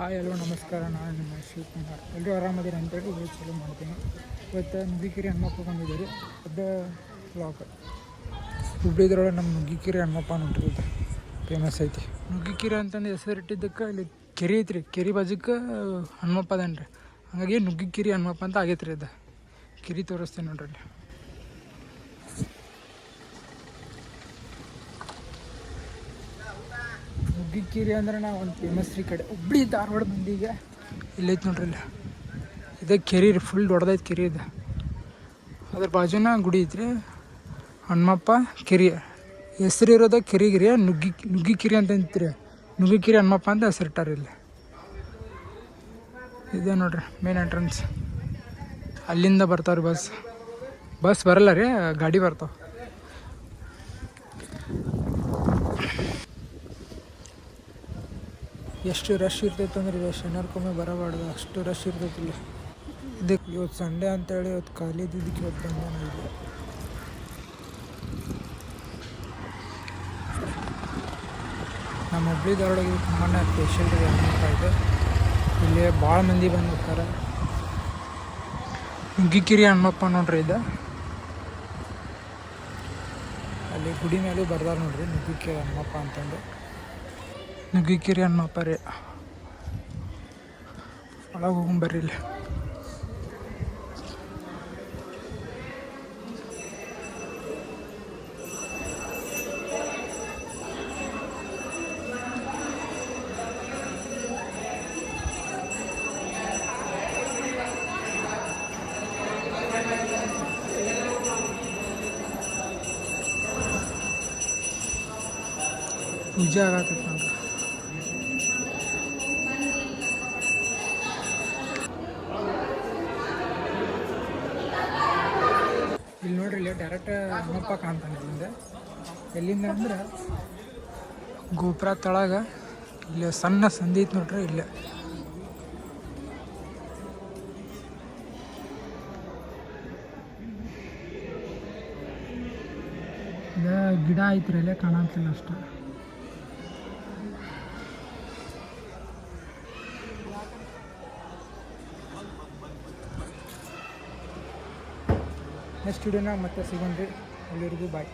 Hi, hello, ನಮಸ್ಕಾರ. ನಾನು ನಿಮ್ಮ ಶಿವಕುಮಾರ್. ಎಲ್ಲರೂ ಆರಾಮದಿರ ಅಂತೇಳಿ ಇವತ್ತು ಚಲೋ ಮಾಡ್ತೀನಿ. ಇವತ್ತು ನುಗ್ಗಿಕಿರಿ ಹನುಮಪ್ಪ ಬಂದಿದ್ದಾರೆ. ಅದ ಬ್ಲಾಕ್ ಹುಬ್ಳಿದ್ರೊಳಗೆ ನಮ್ಮ ನುಗ್ಗಿಕಿರಿ ಹನುಮಪ್ಪ ನೋಡ್ರಿ ಫೇಮಸ್ ಐತಿ. ನುಗ್ಗಿಕಿರಿ ಅಂತಂದು ಹೆಸರಿಟ್ಟಿದ್ದಕ್ಕೆ ಇಲ್ಲಿ ಕೆರೆ ಐತ್ರಿ. ಕೆರೆ ಬಾಜುಕ್ಕೆ ಹನುಮಪ್ಪ ರೀ ಹಾಗಾಗಿ ನುಗ್ಗಿಕಿರಿ ಹನುಮಪ್ಪ ಅಂತ ಆಗೈತೆ ರೀ ಅದು. ಕೆರೆ ತೋರಿಸ್ತೀನಿ ನೋಡ್ರಿ ನುಗ್ಗಿಕೀರಿ ಅಂದ್ರೆ ನಾವು ಒಂದು ಫೇಮಸ್ ರೀ ಕಡೆ. ಹುಬ್ಳಿ ಧಾರವಾಡ ಮಂದಿಗೆ. ಇಲ್ಲೈತೆ ನೋಡ್ರಿ ಇಲ್ಲ. ಇದೆ ಕೆರೆ ರೀ ಫುಲ್ ದೊಡ್ಡದೈತೆ ಕೆರೆ ಇದೆ. ಅದ್ರ ಬಾಜುನ ಗುಡಿ ಐತ್ರಿ. ಹನುಮಪ್ಪ ಕೆರೆ. ಹೆಸರು ಇರೋದ ಕೆರೆಗಿರಿ, ನುಗ್ಗಿ, ನುಗ್ಗಿಕಿರಿ ಅಂತ ಅಂತೀರಿ. ನುಗ್ಗಿಕಿರಿ ಹನುಮಪ್ಪ ಅಂತ ಹೆಸರಿಟ್ಟಾರ ಇಲ್ಲಿ. ಇದೆ ನೋಡ್ರಿ ಮೇನ್ ಎಂಟ್ರೆನ್ಸ್ ಅಲ್ಲಿಂದ ಬರ್ತಾವ್ರಿ ಬಸ್ ಬಸ್ ಬರಲ್ಲ ರೀ, ಗಾಡಿ ಬರ್ತಾವೆ. ಎಷ್ಟು ರಶ್ ಇರ್ತೈತೆ ಅಂದ್ರೆ ಇದು ಶನಿವಾರಕ್ಕೊಮ್ಮೆ ಬರಬಾರ್ದು, ಅಷ್ಟು ರಶ್ ಇರ್ತೈತಿಲ್ಲ ಇದಕ್ಕೆ ಇವತ್ತು ಸಂಡೇ ಅಂತೇಳಿ ಇವತ್ತು ಖಾಲಿ ಇದ್ದಿದ್ದಕ್ಕೆ ಇವತ್ತು ಬಂದ ಇಲ್ಲಿ. ನಮ್ಮ ಹುಬ್ಳಿ ಧಾರವಾಡಗೆ ತುಂಬಾ ಸ್ಪೆಷಲ್ ಇದೆ. ಇಲ್ಲಿ ಭಾಳ ಮಂದಿ ಬಂದಿರ್ತಾರೆ. ನುಗ್ಗಿಕಿರಿ ಹನುಮಪ್ಪ ನೋಡ್ರಿ ಇದು. ಅಲ್ಲಿ ಗುಡಿ ಮೇಲೂ ಬರ್ದಾರ ನೋಡ್ರಿ, ನುಗ್ಗಿಕಿರಿ ಹನುಮಪ್ಪ ಅಂತಂದು. ನುಗ್ಗಿಕಿರಿ ಹನುಮಪ್ಪ ರೀ ಒಳಗೆ ಹೋಗೊಂಬರ್ರಿ ಇಲ್ಲಿ ಪೂಜೆ ಆಗತ್ತೈತೆ ನೋಡ್ರಿ ಇಲ್ಲಿ ಡೈರೆಕ್ಟ್ ಹನುಮಪ್ಪ ಕಾಣ್ತಾನೆ ಇಲ್ಲಿಂದ ಎಲ್ಲಿಂದ ಅಂದ್ರೆ ಗೋಪುರ ತಳಗ ಇಲ್ಲಿ ಸಣ್ಣ ಸಂದಿ ಐತೆ ನೋಡ್ರಿ ಇಲ್ಲೇ. ಗಿಡ ಐತ್ರಿ ಇಲ್ಲೇ ಕಾಣಂತಿಲ್ಲ ಅಷ್ಟು. ನೆಕ್ಸ್ಟ್ ವಿಡಿಯೋನಾಗ ಮತ್ತೆ ಸಿಗೋಣ್ರಿ ಅಲ್ಲಿವರೆಗೂ ಬಾಯ್